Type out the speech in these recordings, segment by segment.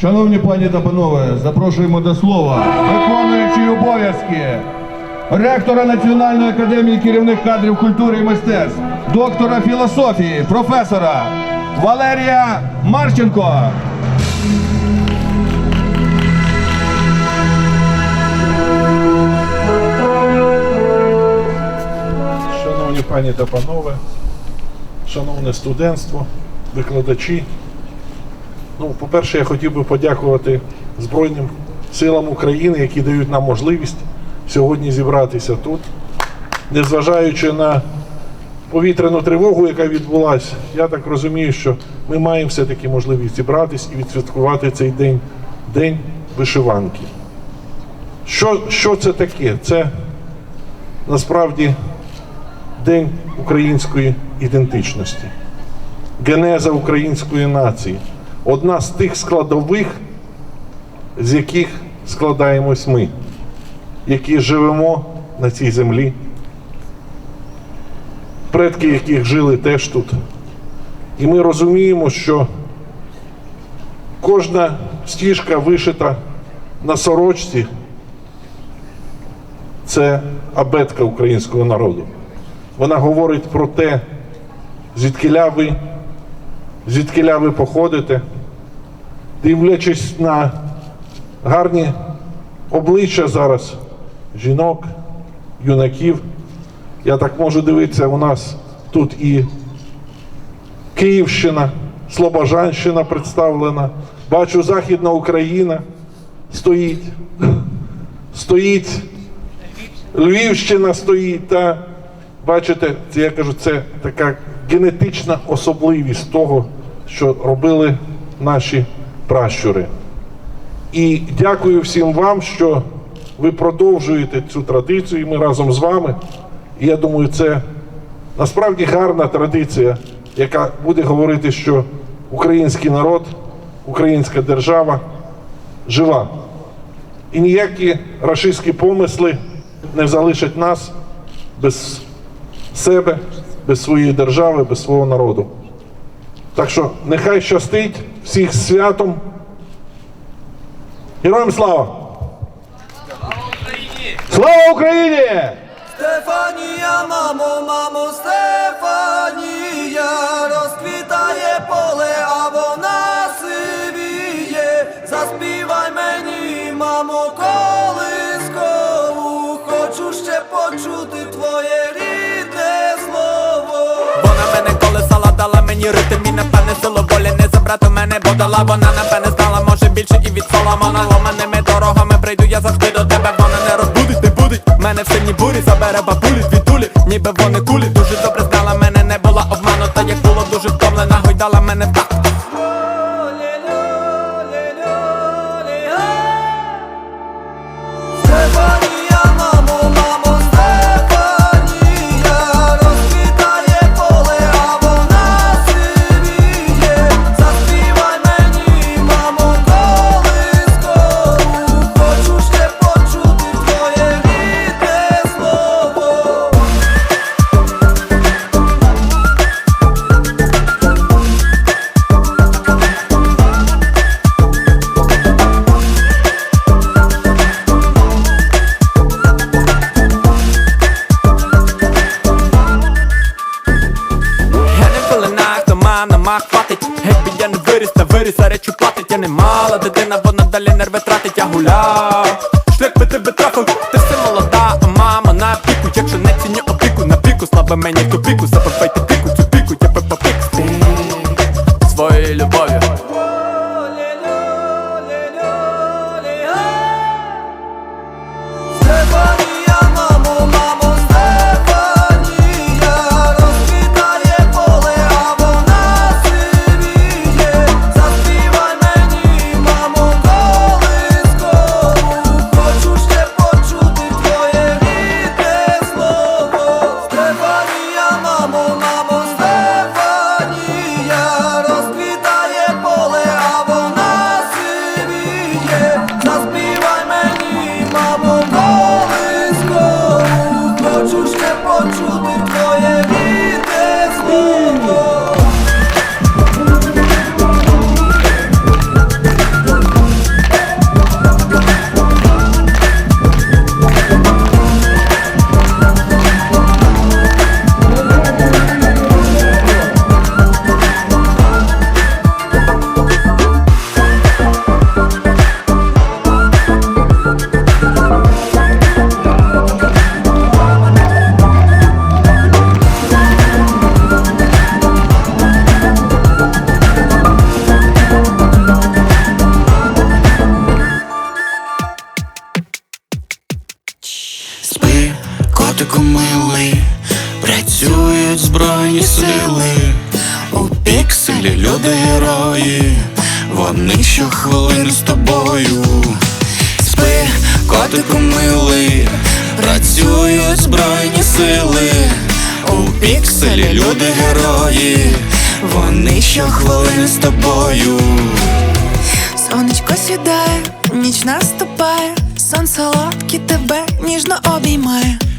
Шановні пані та панове, запрошуємо до слова виконуючий обов'язки ректора Національної академії керівних кадрів культури і мистецтв, доктора філософії, професора Валерія Марченко. Шановні пані та панове, шановне студентство, викладачі. Ну, по-перше, я хотів би подякувати Збройним силам України, які дають нам можливість сьогодні зібратися тут. Незважаючи на повітряну тривогу, яка відбулася, я так розумію, що ми маємо все-таки можливість зібратись і відсвяткувати цей день, день вишиванки. Що, що це таке? Це насправді День української ідентичності, генеза української нації. Одна з тих складових, з яких складаємось ми, які живемо на цій землі, предки яких жили теж тут. І ми розуміємо, що кожна стіжка вишита на сорочці це абетка українського народу. Вона говорить про те, звідкиля ви, звідкиля ви походите, дивлячись на гарні обличчя зараз жінок, юнаків. Я так можу дивитися, у нас тут і Київщина, Слобожанщина представлена. Бачу, Західна Україна стоїть. Стоїть Львівщина стоїть, та бачите, це я кажу, це така генетична особливість того, що робили наші пращури. І дякую всім вам, що ви продовжуєте цю традицію, і ми разом з вами. І я думаю, це насправді гарна традиція, яка буде говорити, що український народ, українська держава жива. І ніякі рашистські помисли не залишать нас без себе, без своєї держави, без свого народу. Так що нехай щастить всіх святом. Героям слава! Слава Україні! Стефанія, мамо, мамо, Стефанія, мені ритм і напевне силу волі не забрати мене подала Вона напевне знала, може більше і від Соломона. Ломаними дорогами прийду я завжди до тебе Вона не розбудить, не будить. Мене в сині бурі забере бабулі звідулі Ніби вони кулі. Дуже добре вона хватить, геть я не виріс, та виріс, речі платить, я не мала дитина, вона далі нерви тратить, я гуляв. Шлях би тебе трафив, ти все молода, а мама на піку, якщо не ціні опіку, на піку слабе мені тупі. Let's be котику милий, працюють збройні сили, у пікселі люди герої, вони щохвилини з тобою. Спи, котику милий, працюють збройні сили, у пікселі люди герої, вони щохвилини з тобою. Сонечко сідає, ніч наступає, сон солодкий тебе ніжно обіймає.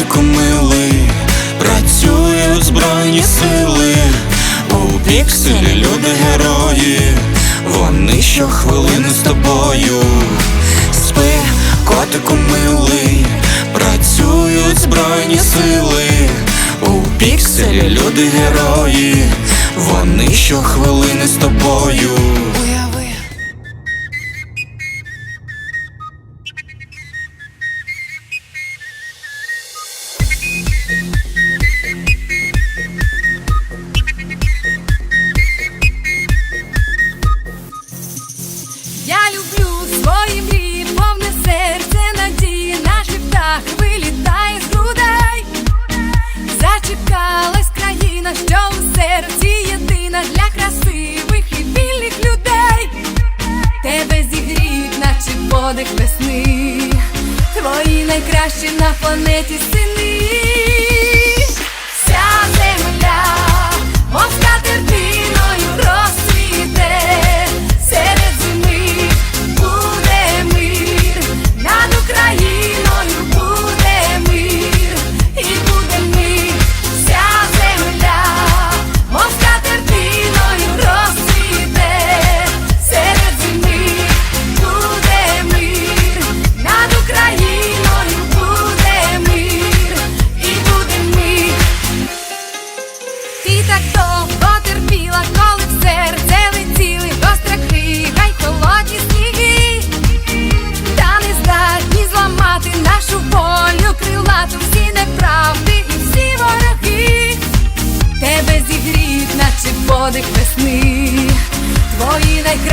котику милий, працюють збройні сили, у пікселі люди герої, вони щохвилини з тобою. Спи, котику милий, працюють збройні сили, у пікселі люди герої, вони щохвилини з тобою. На